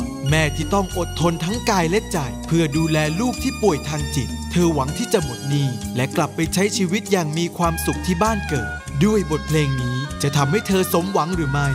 ร แม่ที่ต้องอดทนทั้งกายและใจ เพื่อดูแลลูกที่ป่วยทางจิต เธอหวังที่จะหมดหนี้และกลับไปใช้ชีวิตอย่างมีความสุขที่บ้านเกิด ด้วยบทเพลงนี้จะทำให้เธอสมหวังหรือไม่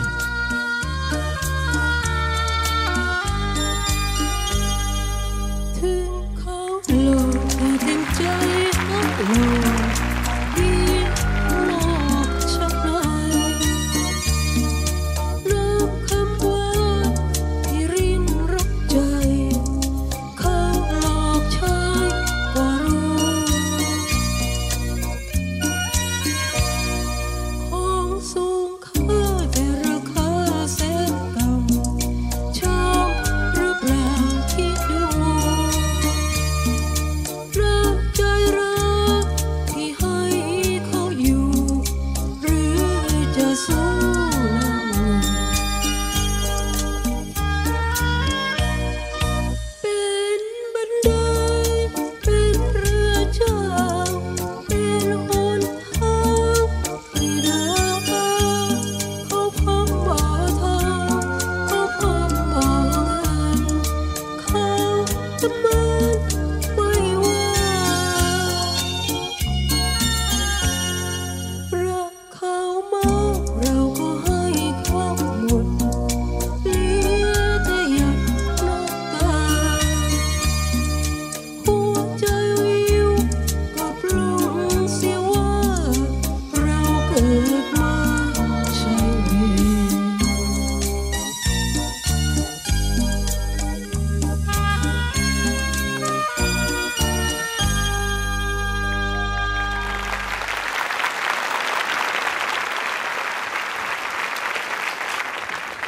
จะ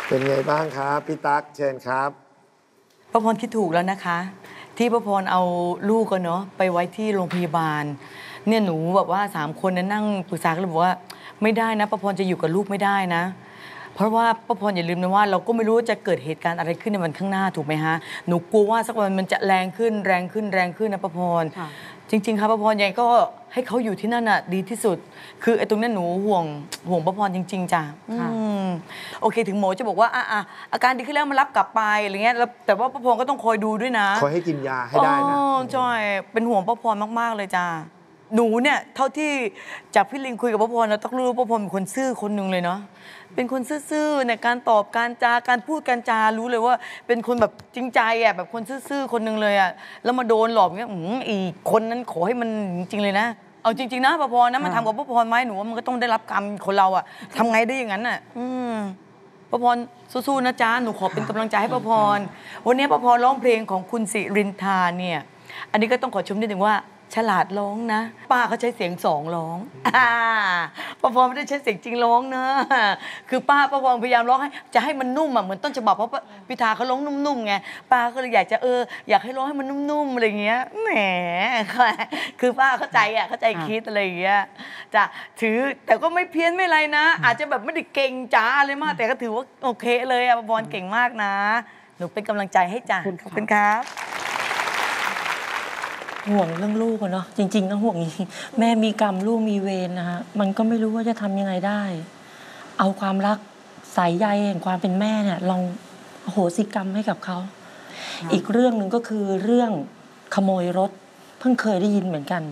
เป็นไงบ้างครับพี่ตั๊กเชิญครับป้าพรคิดถูกแล้วนะคะ ที่ป้าพรเอาลูกกันเนาะไปไว้ที่โรงพยาบาล เนี่ยหนูแบบว่าสามคนนั้นนั่งปรึกษากันเลยบอกว่าไม่ได้นะป้าพรจะอยู่กับลูกไม่ได้นะ เพราะว่าป้าพรอย่าลืมนะว่า เราก็ไม่รู้ว่าจะเกิดเหตุการณ์อะไรขึ้นในวันข้างหน้าถูกไหมฮะหนูกลัวว่าสักวันมันจะแรงขึ้นแรงขึ้นแรงขึ้นนะป้าพรค่ะ จริง ๆ ครับป้าพรยังไงก็ให้เขาอยู่ที่นั่นน่ะดีที่สุด คือไอ้ตรงนั้นหนูห่วงห่วงป้าพรจริง ๆจ้ะค่ะอืมโอเคถึงหมอจะบอกว่าอะอะอาการดีขึ้นแล้วมารับกลับไปอะไรเงี้ยแล้วแต่ว่าป้าพรก็ต้องคอยดูด้วยนะคอยให้กินยาให้ได้นะ อ๋อใช่เป็นห่วงป้าพรมากๆเลยจ้า หนูเนี่ยเท่าที่จากพี่ลิงคุยกับป้าพรเราต้องรู้ว่าป้าพรเป็นคนซื่อคนหนึ่งเลยเนาะเป็นคนซื่อๆในการตอบการจาการพูดการจารู้เลยว่า เป็นคนแบบจริงใจอะแบบคนซื่อๆคนหนึ่งเลยอะแล้วมาโดนหลอกเงี้ยอืมอีกคนนั้นขอให้มันจริงๆเลยนะเอาจริงๆนะป้าพรนะมันทำกับป้าพรไหมหนูว่ามันก็ต้องได้รับกรรมคนเราอะทำไงได้อย่างนั้นอะ อืมป้าพรสู้ๆนะจ๊ะหนูขอเป็นกำลังใจให้ป้าพรวันนี้ป้าพรร้องเพลงของคุณสิรินทาเนี่ย อันนี้ก็ต้องขอชมนิดนึงว่า ฉลาดร้องนะ ป้าเขาใช้เสียงสองร้องอ่าป้าพรไม่ได้ใช้เสียงจริงร้องนะคือป้าป้าพรพยายามร้องให้จะให้มันนุ่มอะเหมือนต้นฉบับเพราะพิธาเขาร้องนุ่มๆไงป้าก็เลยอยากจะเอออยากให้ร้องให้มันนุ่มๆอะไรอย่างเงี้ยแหมคือป้าเข้าใจอะเข้าใจคิดอะไรอย่างเงี้ยจะถือแต่ก็ไม่เพี้ยนไม่อะไรนะ อาจจะแบบไม่ได้เก่งจ๋าอะไรมาก แต่ก็ถือว่าโอเคเลยอะบอลเก่งมากนะ หนูเป็นกำลังใจให้จ้ะขอบคุณขค่ะอบคุณครับ ห่วงเรื่องลูกอะเนาะจริงๆนะห่วงจริงๆแม่มีกรรมลูกมีเวรนะฮะมันก็ไม่รู้ว่าจะทำยังไงได้ เอาความรักสายใยแห่งความเป็นแม่เนี่ย ลองอโหสิกรรมให้กับเขาอีกเรื่องหนึ่งก็คือเรื่องขโมยรถ เพิ่งเคยได้ยินเหมือนกัน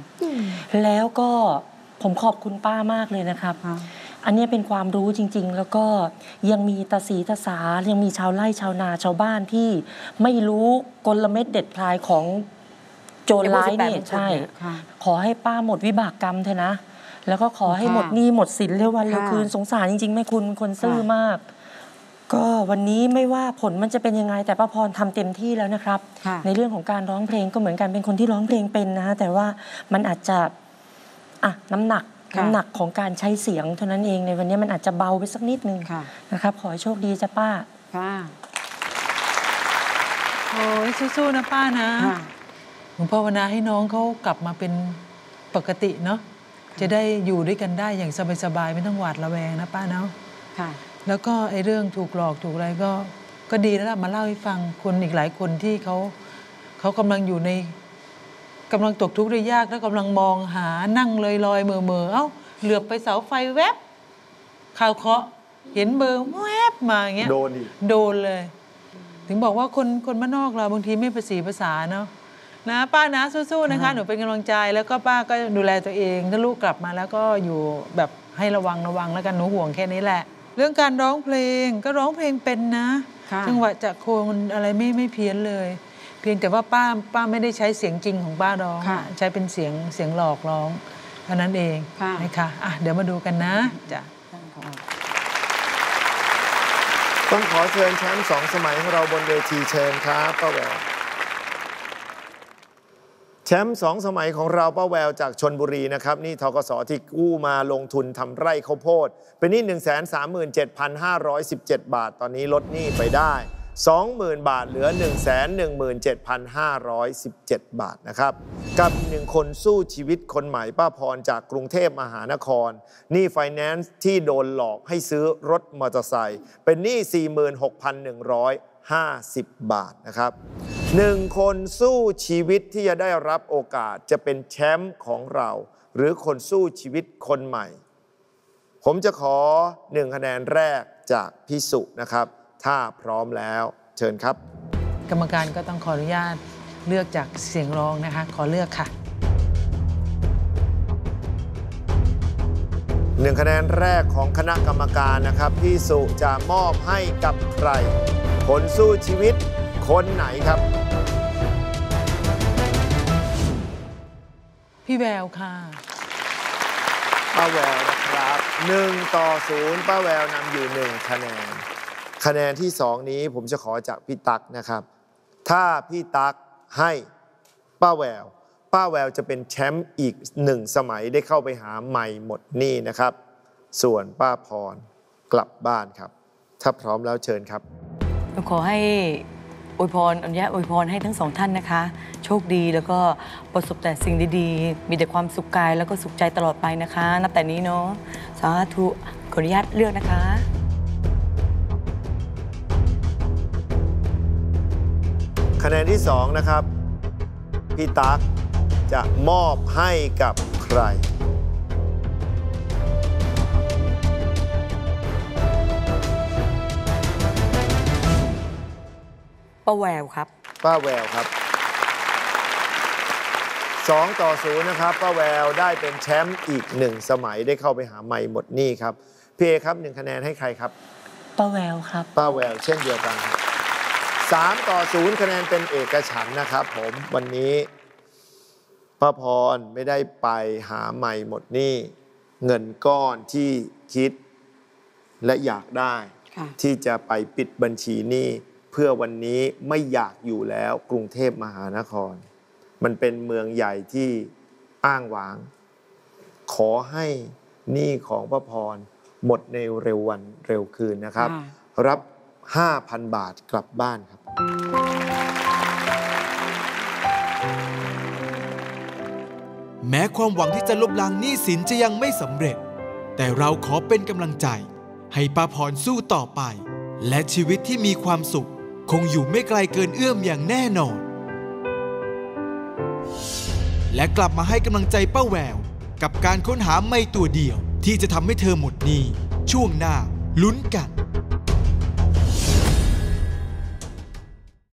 แล้วก็ผมขอบคุณป้ามากเลยนะครับค่ะอันเนี้ยเป็นความรู้จริง ๆ แล้วก็ยังมีตาสีตาสายังมีชาวไร่ชาวนาชาวบ้านที่ไม่รู้กลเม็ดเด็ดพลายของ โจรร้ายเนี่ยไอ้พวก18ใช่ค่ะขอให้ป้าหมดวิบากกรรมเถอะนะ แล้วก็ขอให้ค่ะหมดหนี้หมดสินเร็ววันเร็วค่ะคืนสงสารจริงๆแม่คุณเป็นคนซื่อค่ะมาก ก็วันนี้ไม่ว่าผลมันจะเป็นยังไงแต่ป้าพรทำเต็มที่แล้วนะครับค่ะในเรื่องของการร้องเพลงก็เหมือนกันเป็นคนที่ร้องเพลงเป็นนะ แต่ว่ามันอาจจะอะน้ำหนักค่ะน้ำหนักของการใช้เสียงเท่านั้นเองในวันนี้มันอาจจะเบาไปสักนิดนึงค่ะนะครับ ขอให้โชคดีจ้ะป้าค่ะโอ้ยสู้ๆนะป้านะ ค่ะผมภาวนาให้น้องเขากลับมาเป็นปกติเนาะจะได้อยู่ด้วยกันได้อย่างสบายๆไม่ต้องหวาดระแวงนะป้าเนาะค่ะ แล้วก็ไอ้เรื่องถูกหลอกถูกอะไรก็ ก็ดีแล้วล่ะมาเล่าให้ฟังคนอีกหลายคนที่เขาเขากำลังอยู่ในกำลังตกทุกข์ได้ยากแล้วกำลังมองหานั่งลอยลอยๆเมื่อเมื่อๆเอ้าเหลือบไปเสาไฟแวบข่าวเคราะห์เห็นเบอร์แวบมาอย่างเงี้ยโดนอีกโดนเลย ถึงบอกว่าคนคนบ้านนอกเราบางทีไม่ประสีภาษาเนาะ นะป้านะสู้ๆนะคะ หนูเป็นกำลังใจแล้วก็ป้าก็ดูแลตัวเอง ถ้าลูกกลับมาแล้วก็อยู่แบบให้ระวังระวังแล้วกันหนูห่วงแค่นี้แหละ เรื่องการร้องเพลงก็ร้องเพลงเป็นนะ ค่ะ จังหวะจะโคนอะไรไม่ไม่เพี้ยนเลย เพียงแต่ว่าป้าป้าไม่ได้ใช้เสียงจริงของป้าร้อง ค่ะใช้เป็นเสียงเสียงหลอกร้องเท่านั้นเองค่ะ นะคะอะเดี๋ยวมาดูกันนะจ้ะ ต้องขอเชิญแชมป์สองสมัยของเราบนเวทีเชิญครับป้าแวว แชมป์สองสมัยของเราป้าแววจากชนบุรีนะครับนี่ทกสที่กู้มาลงทุนทำไร่ข้าวโพด เป็นหนี้ 1 3 7 5 1 7 บาท ตอนนี้ลดหนี้ไปได้ 20,000 บาทเหลือ 1 1 7 5 1 7 บาทนะครับ กับหนึ่งคนสู้ชีวิตคนใหม่ป้าพรจากกรุงเทพมหานครหนี้ไฟแนนซ์ที่โดนหลอกให้ซื้อรถมอเตอร์ไซค์เป็นหนี้ 46,150 บาทนะครับหนึ่งคนสู้ชีวิตที่จะได้รับโอกาสจะเป็นแชมป์ของเรา หรือคนสู้ชีวิตคนใหม่ ผมจะขอหนึ่งคะแนนแรกจากพิสุนะครับ ถ้าพร้อมแล้วเชิญครับ กรรมการก็ต้องขออนุญาตเลือกจากเสียงร้องนะคะ ขอเลือกค่ะหนึ่งคะแนนแรกของคณะกรรมการนะครับ พี่สุจะมอบให้กับใคร คนสู้ชีวิตคนไหนครับ พี่แววค่ะ ป้าแววนะครับ1ต่อ0ป้าแววนำอยู่ 1 คะแนน คะแนนที่ 2 นี้ผมจะขอจากพี่ตั๊กนะครับ ถ้าพี่ตั๊กให้ป้าแวว ป้าแววจะเป็นแชมป์อีกหนึ่งสมัยได้เข้าไปหาไม่หมดหนี้นะครับ ส่วนป้าพรกลับบ้านครับ ถ้าพร้อมแล้วเชิญครับ ขอให้อวยพรอนุญาตอวยพรให้ทั้งสองท่านนะคะ โชคดีแล้วก็ประสบแต่สิ่งดีๆ มีแต่ความสุขกายแล้วก็สุขใจตลอดไปนะคะ นับแต่นี้เนาะสาธุขออนุญาตเลือกนะคะ คะแนนที่ 2 นะครับ พี่ตั๊กจะมอบให้กับใคร ป้าแววครับ ป้าแววครับ 2 ต่อ0นะครับ ป้าแววได้เป็นแชมป์อีกหนึ่งสมัยได้เข้าไปหาไม่หมดหนี้ครับ พี่เอครับหนึ่งคะแนนให้ใครครับ ป้าแววครับ ป้าแววเช่นเดียวกันครับ3ต่อ0คะแนนเป็นเอกฉันท์นะครับผมวันนี้ป้าพรไม่ได้ไปหาใหม่หมดหนี้เงินก้อนที่คิดและอยากได้ ค่ะ ที่จะไปปิดบัญชีหนี้ เพื่อวันนี้ไม่อยากอยู่แล้วกรุงเทพมหานคร มันเป็นเมืองใหญ่ที่อ้างว้าง ขอให้หนี้ของพระพรหมดในเร็ววันเร็วคืนนะครับค่ะรับ 5,000 บาทกลับบ้านครับ แม้ความหวังที่จะลบล้างหนี้สินจะยังไม่สำเร็จ แต่เราขอเป็นกำลังใจ ให้ป้าพรสู้ต่อไป และชีวิตที่มีความสุข คงอยู่ไม่ไกลเกินเอื้อมอย่างแน่นอน และกลับมาให้กำลังใจป้าแวว กับการค้นหาไม่ตัวเดียวที่จะทำให้เธอหมดหนี้ช่วงหน้าลุ้นกัน